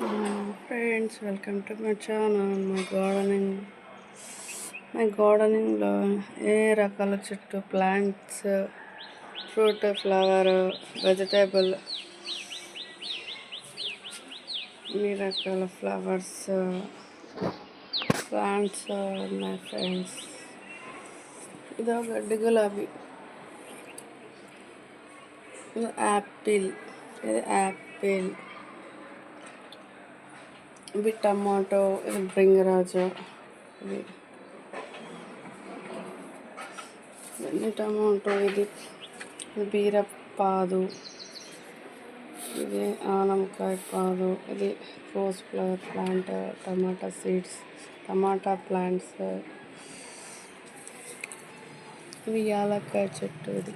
Friends welcome to my channel my gardening my గార్డెనింగ్లో ఏ రకాల చెట్టు ప్లాంట్స్ ఫ్రూట్ ఫ్లవర్ వెజిటేబుల్ అన్ని రకాల ఫ్లవర్స్ ప్లాంట్స్ ఉన్నాయి ఫ్రెండ్స్ ఇదో గడ్డి గులాబీ. యాపిల్ ఇది యాపిల్ ఇవి టమాటో ఇది బ్రింగరాజు ఇది ఇవన్నీ టమాటో ఇది ఇది బీరపాదు ఇది ఆనమకాయ పాదు ఇది రోజ్ ఫ్లవర్ ప్లాంట్ టమాటా సీడ్స్ టమాటా ప్లాంట్స్ ఇవి యాలక్కాయ చెట్టు ఇది.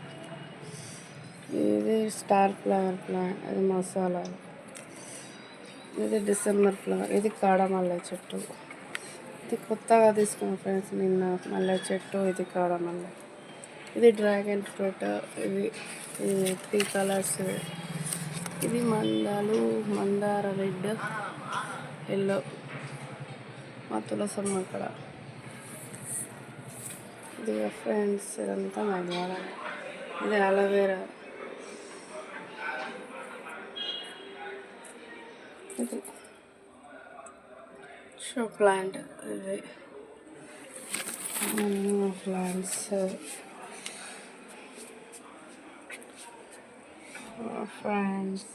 ఇది స్టార్ ఫ్లవర్ ప్లాంట్ అది మసాలా ఇది డిసెంబర్ ఫ్లవర్ ఇది కాడ మల్లె చెట్టు. ఇది కొత్తగా తీసుకున్న ఫ్రెండ్స్ నిన్న మల్లె చెట్టు ఇది కాడ మల్లె. ఇది డ్రాగన్ ఫ్రూట్ ఇది ఇది త్రీ కలర్స్. ఇది మందాలు మందార రెడ్ ఎల్లో. మా తులసమ్మ అక్కడ. ఇది ఫ్రెండ్స్ ఇదంతా మందార ఇది అలోవేరా. ఇది షో ప్లాంట్ ఇది ప్లాంట్స్ ఫ్రెండ్స్